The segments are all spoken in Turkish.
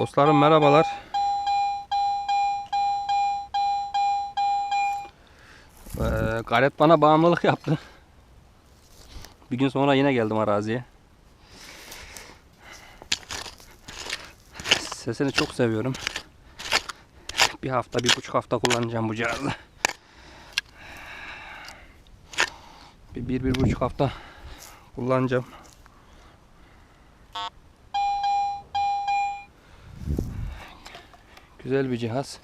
Dostlarım merhabalar. Ee, Garet bana bağımlılık yaptı. Bir gün sonra yine geldim araziye. Sesini çok seviyorum. Bir hafta, bir buçuk hafta kullanacağım bu cihazı. Bir, bir, bir buçuk hafta kullanacağım. Güzel bir cihaz.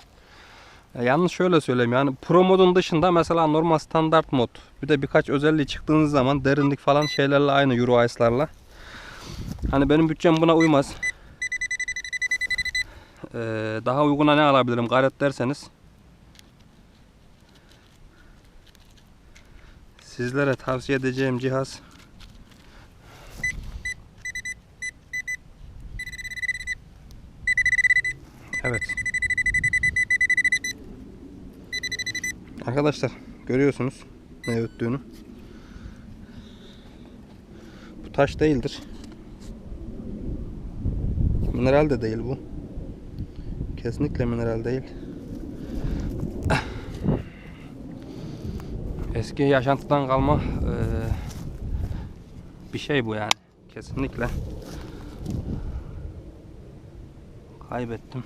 Ya yalnız şöyle söyleyeyim yani Pro modun dışında mesela normal standart mod bir de birkaç özelliği çıktığınız zaman derinlik falan şeylerle aynı Euro Ice'larla. Hani benim bütçem buna uymaz. Ee, daha uyguna ne alabilirim garet derseniz. Sizlere tavsiye edeceğim cihaz Evet. Arkadaşlar görüyorsunuz ne öttüğünü. Bu taş değildir. Mineral de değil bu. Kesinlikle mineral değil. Eski yaşantıdan kalma eee, bir şey bu yani. Kesinlikle. Kaybettim.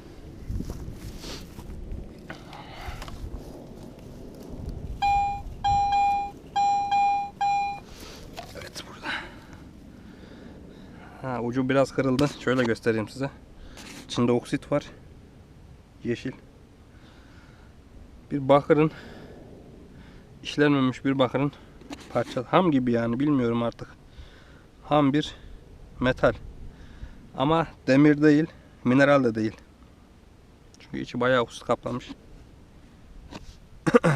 Evet burada. Ucu biraz kırıldı. Şöyle göstereyim size. İçinde oksit var. Yeşil. Bir bakırın işlenmemiş bir bakırın parça ham gibi yani bilmiyorum artık. Ham bir metal. Ama demir değil, mineral de değil. Çünkü içi bayağı oksit kaplamış.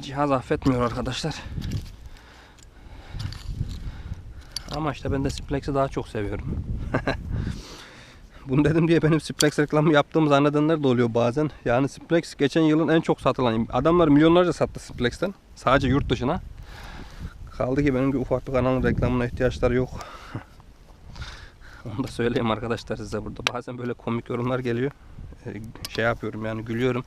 Cihaz affetmiyor arkadaşlar. Ama işte ben de Simplex'i daha çok seviyorum. Bunu dedim diye benim Simplex reklamı yaptığım zannedenler de oluyor bazen. Yani Simplex geçen yılın en çok satılan. Adamlar milyonlarca sattı Simplex'ten. Sadece yurt dışına. Kaldı ki benim ufak bir kanalın reklamına ihtiyaçları yok. Onu da söyleyeyim arkadaşlar size burada. Bazen böyle komik yorumlar geliyor. Ee, Şey yapıyorum yani gülüyorum.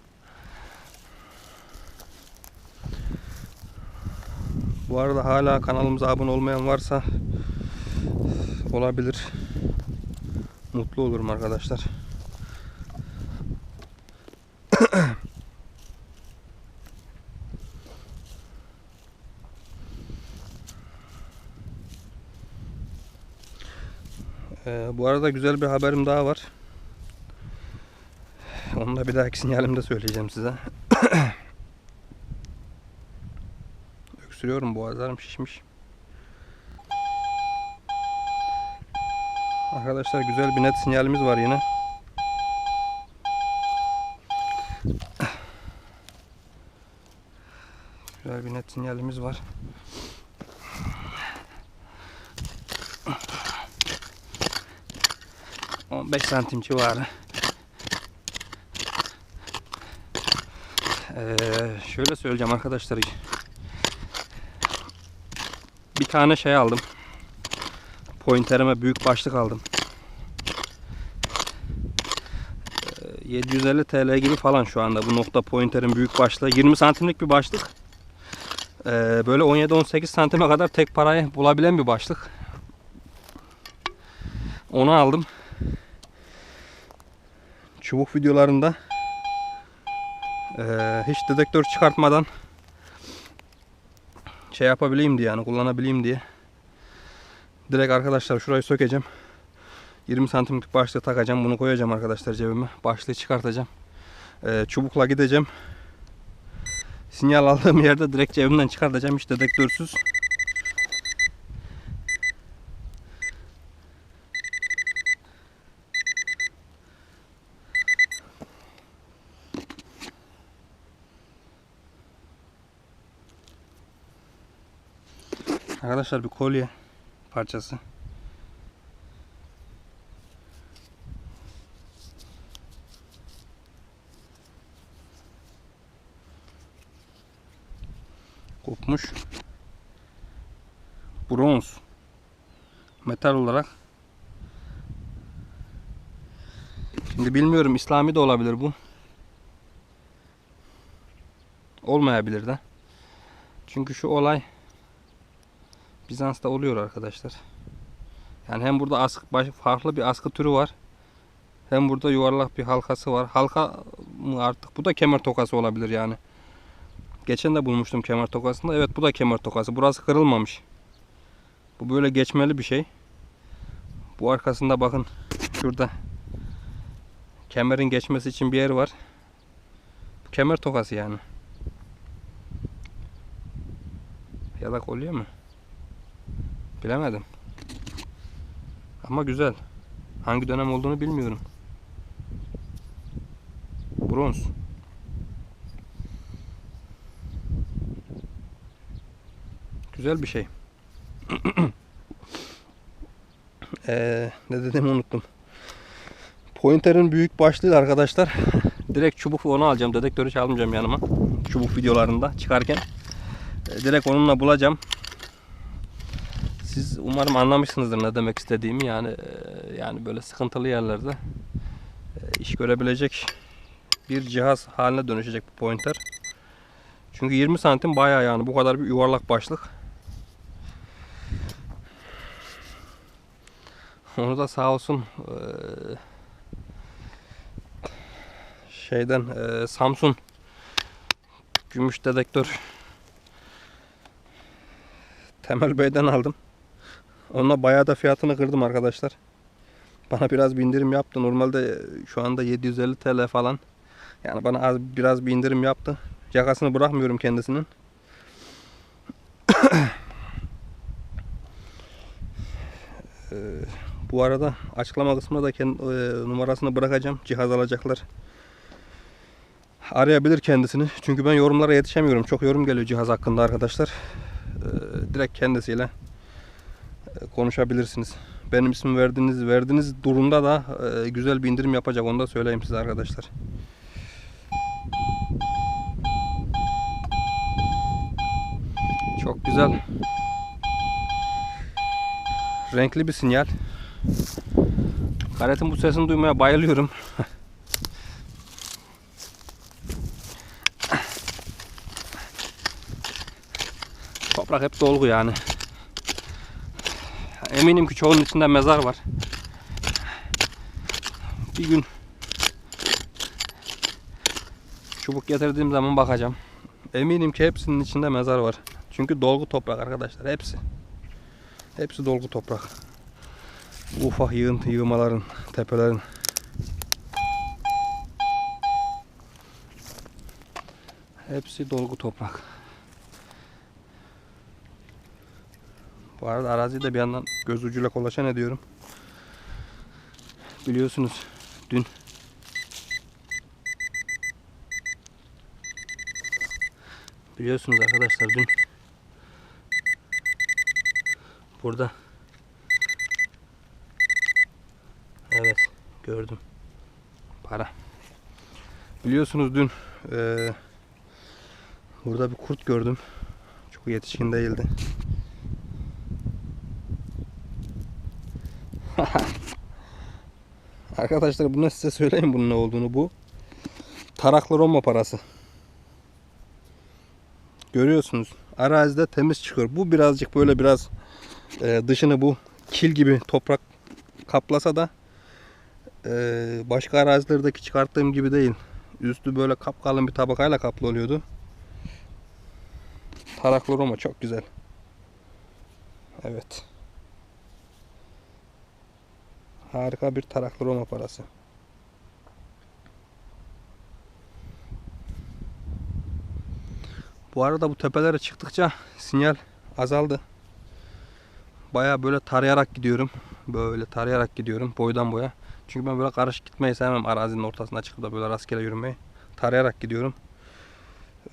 Bu arada hala kanalımıza abone olmayan varsa olabilir. Mutlu olurum arkadaşlar. Ee, bu arada güzel bir haberim daha var. Onu da bir dahaki sinyalimde söyleyeceğim size. Öksürüyorum boğazlarım şişmiş. Arkadaşlar güzel bir net sinyalimiz var yine. Güzel bir net sinyalimiz var. On beş santim civarı. Ee, şöyle söyleyeceğim arkadaşlar. Bir tane şey aldım. Pointerime büyük başlık aldım. Ee, 750 TL gibi falan şu anda bu nokta pointerin büyük başlığı. 20 santimlik bir başlık. Ee, böyle 17-18 santime kadar tek parayı bulabilen bir başlık. Onu aldım. Çubuk videolarında ee, hiç dedektör çıkartmadan şey yapabileyim diye yani kullanabileyim diye. Direkt arkadaşlar şurayı sökeceğim. 20 santimlik başlığı takacağım. Bunu koyacağım arkadaşlar cebime. Başlığı çıkartacağım. Ee, çubukla gideceğim. Sinyal aldığım yerde direkt cebimden çıkartacağım. Hiç dedektörsüz. Arkadaşlar bir kolye parçası. Kopmuş. Bronz. Metal olarak. Şimdi bilmiyorum İslami de olabilir bu. Olmayabilir de. Çünkü şu olay Bizans'ta oluyor arkadaşlar. Yani hem burada askı, farklı bir askı türü var. Hem burada yuvarlak bir halkası var. Halka mı artık? Bu da kemer tokası olabilir yani. Geçen de bulmuştum kemer tokasında. Evet bu da kemer tokası. Burası kırılmamış. Bu böyle geçmeli bir şey. Bu arkasında bakın şurada kemerin geçmesi için bir yer var. Bu kemer tokası yani. Yadak oluyor mu? Bilemedim. Ama güzel. Hangi dönem olduğunu bilmiyorum. Bronz. Güzel bir şey. Ee, ne dediğimi unuttum. Pointer'ın büyük başlığı arkadaşlar. Direkt çubuk onu alacağım. Dedektörü çalmayacağım yanıma. Çubuk videolarında çıkarken. Ee, direkt onunla bulacağım. Siz umarım anlamışsınızdır ne demek istediğimi. Yani e, yani böyle sıkıntılı yerlerde e, iş görebilecek bir cihaz haline dönüşecek bu pointer. Çünkü 20 santim bayağı yani bu kadar bir yuvarlak başlık. Onu da sağ olsun e, şeyden Samsung gümüş dedektör Temel Bey'den aldım. Onunla bayağı da fiyatını kırdım arkadaşlar. Bana biraz bir indirim yaptı. Normalde şu anda 750 TL falan. Yani bana az biraz bir indirim yaptı. Yakasını bırakmıyorum kendisinin. Ee, bu arada açıklama kısmına da kendi, e, numarasını bırakacağım. Cihaz alacaklar. Arayabilir kendisini. Çünkü ben yorumlara yetişemiyorum. Çok yorum geliyor cihaz hakkında arkadaşlar. Ee, direkt kendisiyle konuşabilirsiniz. Benim ismimi verdiğiniz verdiğiniz durumda da e, güzel bir indirim yapacak. Onu da söyleyeyim size arkadaşlar. Çok güzel. Renkli bir sinyal. Karetin bu sesini duymaya bayılıyorum. Toprak hep dolgu yani. Eminim ki çoğunun içinde mezar var. Bir gün çubuk getirdiğim zaman bakacağım. Eminim ki hepsinin içinde mezar var. Çünkü dolgu toprak arkadaşlar hepsi. Hepsi dolgu toprak. Ufak yığıntı yığmaların, tepelerin. Hepsi dolgu toprak. Bu arada araziyi de bir yandan göz ucuyla kolaçan ediyorum. Biliyorsunuz dün Biliyorsunuz arkadaşlar dün burada Evet gördüm. Para. Biliyorsunuz dün eee, burada bir kurt gördüm. Çok yetişkin değildi Arkadaşlar bunu size söyleyeyim bunun ne olduğunu bu taraklı Roma parası Görüyorsunuz arazide temiz çıkıyor. Bu birazcık böyle biraz e, dışını bu kil gibi toprak kaplasa da e, başka arazilerdeki çıkarttığım gibi değil. Üstü böyle kapkalın bir tabakayla kaplı oluyordu. Taraklı Roma çok güzel. Evet. Harika bir taraklı Roma parası. Bu arada bu tepelere çıktıkça sinyal azaldı. Baya böyle tarayarak gidiyorum. Böyle tarayarak gidiyorum boydan boya. Çünkü ben böyle karışık gitmeyi sevmem arazinin ortasına çıkıp da böyle rastgele yürümeyi. Tarayarak gidiyorum.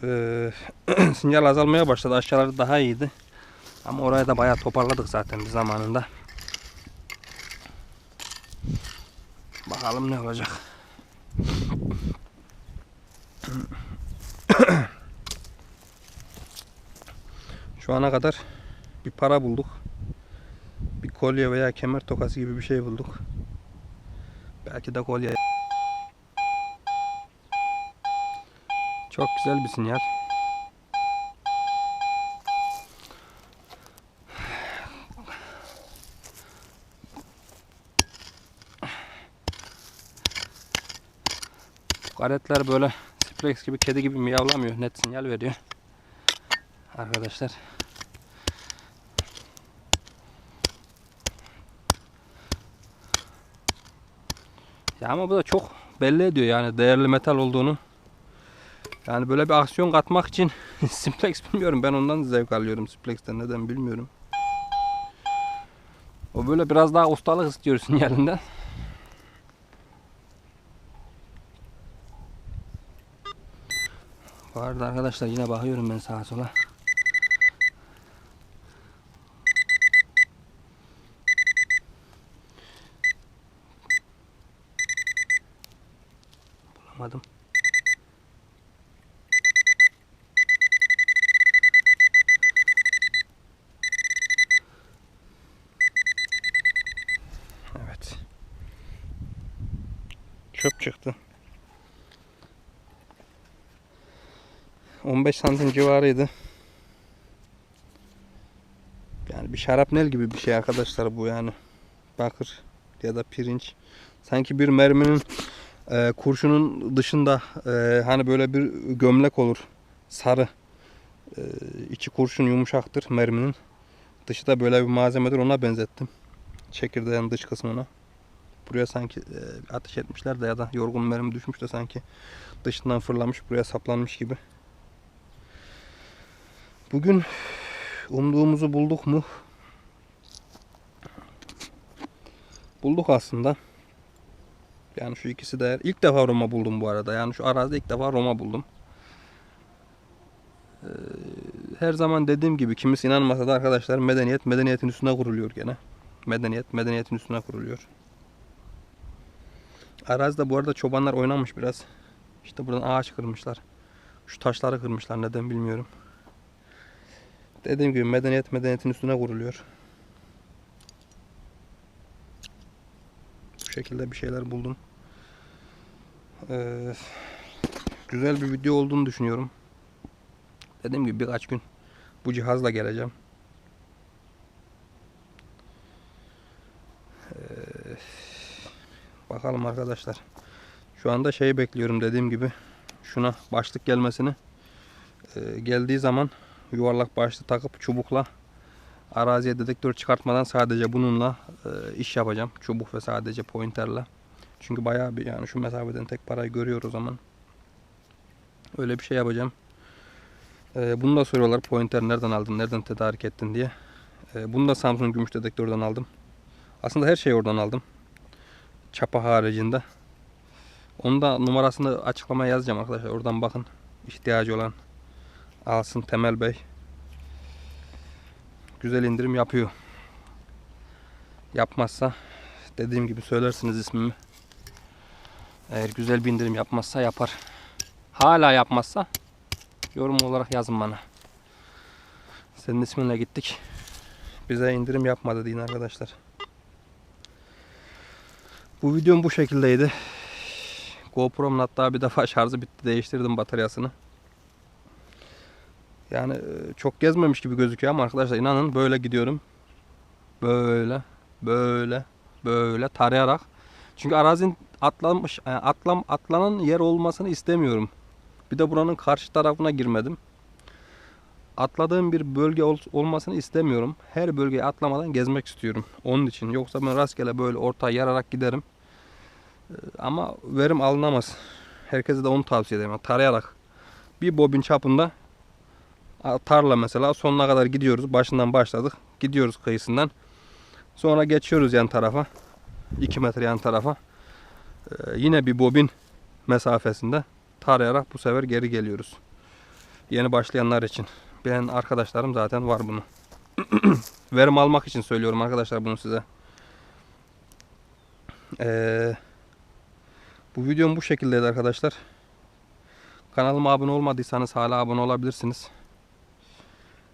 Ee, sinyal azalmaya başladı. Aşağıları daha iyiydi. Ama orayı da bayağı toparladık zaten bir zamanında. Bakalım ne olacak. Şu ana kadar bir para bulduk. Bir kolye veya kemer tokası gibi bir şey bulduk. Belki de kolye. Çok güzel bir sinyal. Karetler böyle Splex gibi kedi gibi miyavlamıyor. Net sinyal veriyor. Arkadaşlar. Ya ama bu da çok belli ediyor yani değerli metal olduğunu. Yani böyle bir aksiyon katmak için Simplex bilmiyorum ben ondan zevk alıyorum Simplex'ten neden bilmiyorum. O böyle biraz daha ustalık istiyor sinyalinden. Bu arada arkadaşlar yine bakıyorum ben sağa sola. Bulamadım. Evet. Çöp çıktı. 15 santim civarıydı. Yani bir şarapnel gibi bir şey arkadaşlar bu yani. Bakır ya da pirinç. Sanki bir merminin e, kurşunun dışında e, hani böyle bir gömlek olur. Sarı. E, içi kurşun yumuşaktır merminin. Dışı da böyle bir malzemedir ona benzettim. Çekirdeğin dış kısmına. Buraya sanki e, ateş etmişler de ya da yorgun mermi düşmüş de sanki dışından fırlamış buraya saplanmış gibi. Bugün umduğumuzu bulduk mu? Bulduk aslında. Yani şu ikisi de ilk defa Roma buldum bu arada. Yani şu arazide ilk defa Roma buldum. Ee, her zaman dediğim gibi kimisi inanmasa da arkadaşlar medeniyet medeniyetin üstüne kuruluyor gene. Medeniyet medeniyetin üstüne kuruluyor. Arazide bu arada çobanlar oynamış biraz. İşte buradan ağaç kırmışlar. Şu taşları kırmışlar neden bilmiyorum. Dediğim gibi medeniyet medeniyetin üstüne kuruluyor. Bu şekilde bir şeyler buldum. Ee, güzel bir video olduğunu düşünüyorum. Dediğim gibi birkaç gün bu cihazla geleceğim. Ee, bakalım arkadaşlar. Şu anda şeyi bekliyorum dediğim gibi. Şuna başlık gelmesini. Ee, geldiği zaman yuvarlak başlı takıp çubukla araziye dedektör çıkartmadan sadece bununla e, iş yapacağım. Çubuk ve sadece pointerle. Çünkü bayağı bir yani şu mesafeden tek parayı görüyor o zaman. Öyle bir şey yapacağım. E, bunu da soruyorlar pointer nereden aldın, nereden tedarik ettin diye. E, bunu da Samsung gümüş dedektörden aldım. Aslında her şeyi oradan aldım. Çapa haricinde. Onu da numarasını açıklamaya yazacağım arkadaşlar. Oradan bakın. ihtiyacı olan alsın Temel Bey. Güzel indirim yapıyor. Yapmazsa dediğim gibi söylersiniz ismimi. Eğer güzel bir indirim yapmazsa yapar. Hala yapmazsa yorum olarak yazın bana. Senin isminle gittik. Bize indirim yapmadı deyin arkadaşlar. Bu videom bu şekildeydi. GoPro'mun hatta bir defa şarjı bitti. Değiştirdim bataryasını. Yani e, çok gezmemiş gibi gözüküyor ama arkadaşlar inanın böyle gidiyorum. Böyle, böyle, böyle tarayarak. Çünkü arazinin atlamış, yani atlam, atlanan yer olmasını istemiyorum. Bir de buranın karşı tarafına girmedim. Atladığım bir bölge ol, olmasını istemiyorum. Her bölgeyi atlamadan gezmek istiyorum. Onun için. Yoksa ben rastgele böyle ortaya yararak giderim. Ee, Ama verim alınamaz. Herkese de onu tavsiye ederim. Tarayarak bir bobin çapında tarla mesela sonuna kadar gidiyoruz. Başından başladık. Gidiyoruz kıyısından. Sonra geçiyoruz yan tarafa. 2 metre yan tarafa. Ee, yine bir bobin mesafesinde tarayarak bu sefer geri geliyoruz. Yeni başlayanlar için. Ben arkadaşlarım zaten var bunu. Verim almak için söylüyorum arkadaşlar bunu size. Ee, bu videom bu şekildeydi arkadaşlar. Kanalıma abone olmadıysanız hala abone olabilirsiniz.